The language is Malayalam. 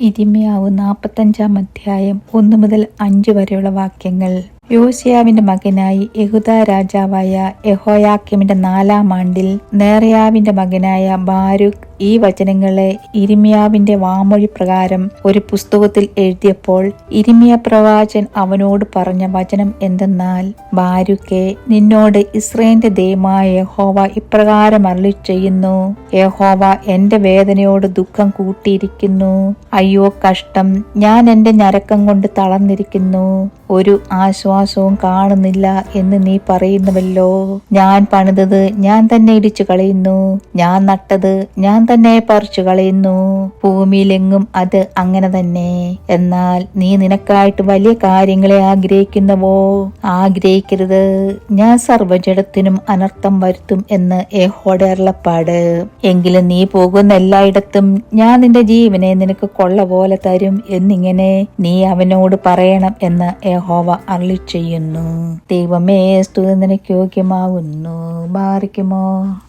ഇരിമ്യാവ് നാൽപ്പത്തഞ്ചാം അധ്യായം ഒന്ന് മുതൽ അഞ്ച് വരെയുള്ള വാക്യങ്ങൾ. യോസിയാവിന്റെ മകനായി യഹുദ രാജാവായ യഹോയാക്കിമിന്റെ നാലാം ആണ്ടിൽ നേറയാവിന്റെ മകനായ ബാരുഖ് ഈ വചനങ്ങളെ ഇരിമിയാവിന്റെ വാമൊഴി പ്രകാരം ഒരു പുസ്തകത്തിൽ എഴുതിയപ്പോൾ ഇരിമിയ പ്രവാചൻ അവനോട് പറഞ്ഞ വചനം എന്തെന്നാൽ ബാരുക്കെ നിന്നോട് ഇസ്രയേലിന്റെ ദൈവമായ യഹോവ ഇപ്രകാരം അരളി ചെയ്യുന്നു യഹോവ എന്റെ വേദനയോട് ദുഃഖം കൂട്ടിയിരിക്കുന്നു. അയ്യോ കഷ്ടം. ഞാൻ എന്റെ ഞരക്കം കൊണ്ട് തളർന്നിരിക്കുന്നു. ഒരു ആശ്വാസവും കാണുന്നില്ല എന്ന് നീ പറയുന്നുവല്ലോ. ഞാൻ പണിതത് ഞാൻ തന്നെ ഇടിച്ചു കളയുന്നു ഞാൻ നട്ടത് ഞാൻ തന്നെ പറിച്ചു കളയുന്നു. ഭൂമിയിലെങ്ങും അത് അങ്ങനെ തന്നെ. എന്നാൽ നീ നിനക്കായിട്ട് വലിയ കാര്യങ്ങളെ ആഗ്രഹിക്കുന്നവോ? ആഗ്രഹിക്കരുത്. ഞാൻ സർവജടത്തിനും അനർത്ഥം വരുത്തും എന്ന് യഹോടെ അരുളപ്പാട്. എങ്കിലും നീ പോകുന്ന എല്ലായിടത്തും ഞാൻ നിന്റെ ജീവനെ നിനക്ക് കൊള്ള പോലെ തരും എന്നിങ്ങനെ നീ അവനോട് പറയണം എന്ന് യഹോവ അരളി ചെയ്യുന്നു. ദൈവമേ സ്തുതി നിനക്ക് യോഗ്യമാവുന്നു ബാറിക്കുമോ?